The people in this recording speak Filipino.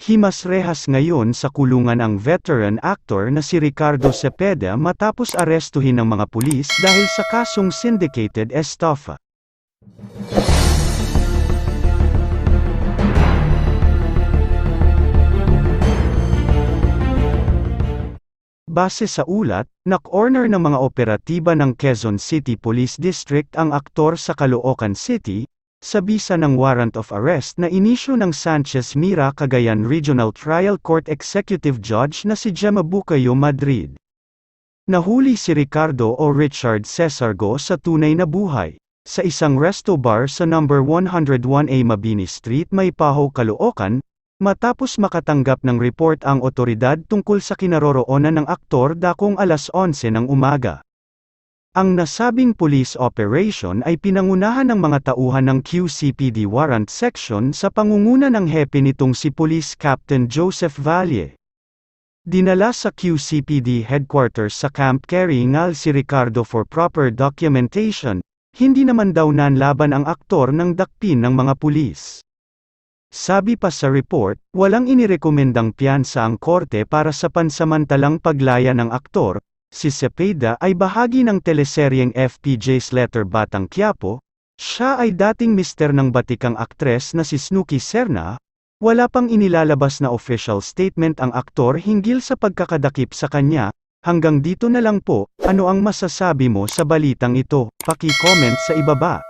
Himas rehas ngayon sa kulungan ang veteran actor na si Ricardo Cepeda matapos arestuhin ng mga pulis dahil sa kasong syndicated estafa. Base sa ulat, nak-order ng mga operatiba ng Quezon City Police District ang aktor sa Caloocan City, sa bisa ng warrant of arrest na inisyu ng Sanchez Mira Cagayan Regional Trial Court Executive Judge na si Gemma Bucayo Madrid. Nahuli si Ricardo o Richard Cesargo sa tunay na buhay, sa isang resto bar sa number 101A Mabini Street Maypaho, Caloocan, Matapos makatanggap ng report ang otoridad tungkol sa kinaroroonan ng aktor dakong alas 11 ng umaga. Ang nasabing police operation ay pinangunahan ng mga tauhan ng QCPD Warrant Section sa pangunguna ng hepe nitong si Police Captain Joseph Valle. Dinala sa QCPD headquarters sa Camp Keringal si Ricardo for proper documentation, hindi naman daw nanlaban ang aktor ng dakpin ng mga pulis. Sabi pa sa report, walang inirekomendang piyansa ang korte para sa pansamantalang paglaya ng aktor, si Cepeda ay bahagi ng teleseryeng FPJ's Letter Batang Quiapo, siya ay dating mister ng batikang aktres na si Snooki Serna, wala pang inilalabas na official statement ang aktor hinggil sa pagkakadakip sa kanya, hanggang dito na lang po, ano ang masasabi mo sa balitang ito, paki-comment sa ibaba.